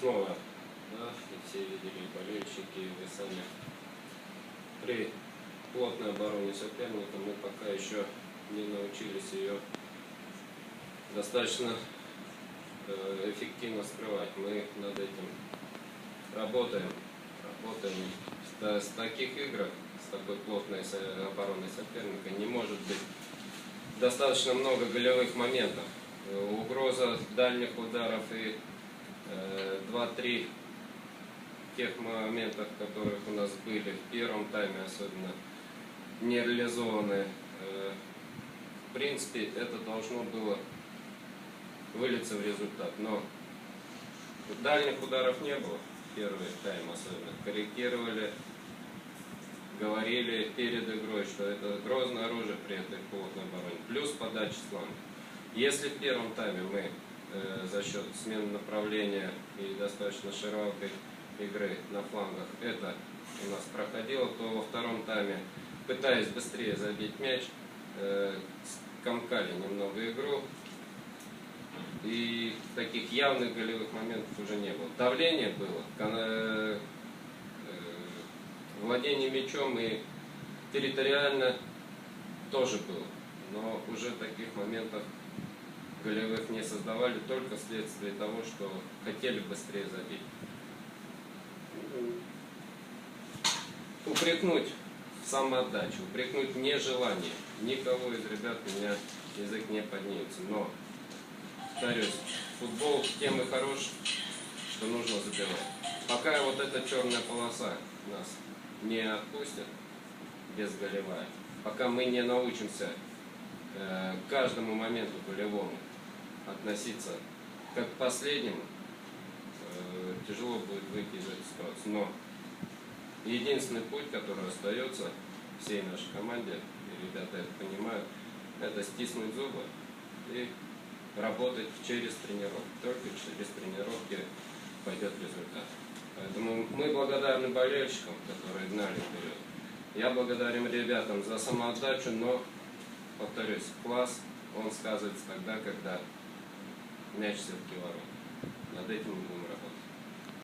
снова, да, все видели, болельщики, вы сами. При плотной обороне соперника мы пока еще не научились ее достаточно э, эффективно скрывать. Мы над этим работаем. Работаем. С, с таких игр, с такой плотной обороной соперника не может быть достаточно много голевых моментов. Угроза дальних ударов и э, 2-3 тех моментов, которых у нас были в первом тайме особенно, не реализованы. Э, В принципе, это должно было вылиться в результат. Но дальних ударов не было. Первый тайм особенно. Корректировали, говорили перед игрой, что это грозное оружие при этой плотной обороне. Плюс подача с фланга. Если в первом тайме мы за счет смены направления и достаточно широкой игры на флангах это у нас проходило, то во втором тайме, пытаясь быстрее забить мяч, э, скомкали немного игру, и таких явных голевых моментов уже не было. Давление было, э, э, владение мячом и территориально тоже было. Но уже таких моментов голевых не создавали только вследствие того, что хотели быстрее забить. Упрекнуть в самоотдаче, упрекнуть в нежелании. Никого из ребят у меня язык не поднимется. Но повторюсь, футбол тем и хорош, что нужно забивать. Пока вот эта черная полоса нас не отпустит без голевая, пока мы не научимся э, каждому моменту голевому относиться как к последнему, э, тяжело будет выйти из этой ситуации. Но единственный путь, который остается всей нашей команде, и ребята это понимают, это стиснуть зубы и работать через тренировки. Только через тренировки пойдет результат. Поэтому мы благодарны болельщикам, которые гнали вперед. Я благодарен ребятам за самоотдачу, но, повторюсь, класс, он сказывается тогда, когда мяч все-таки ворот. Над этим мы будем работать.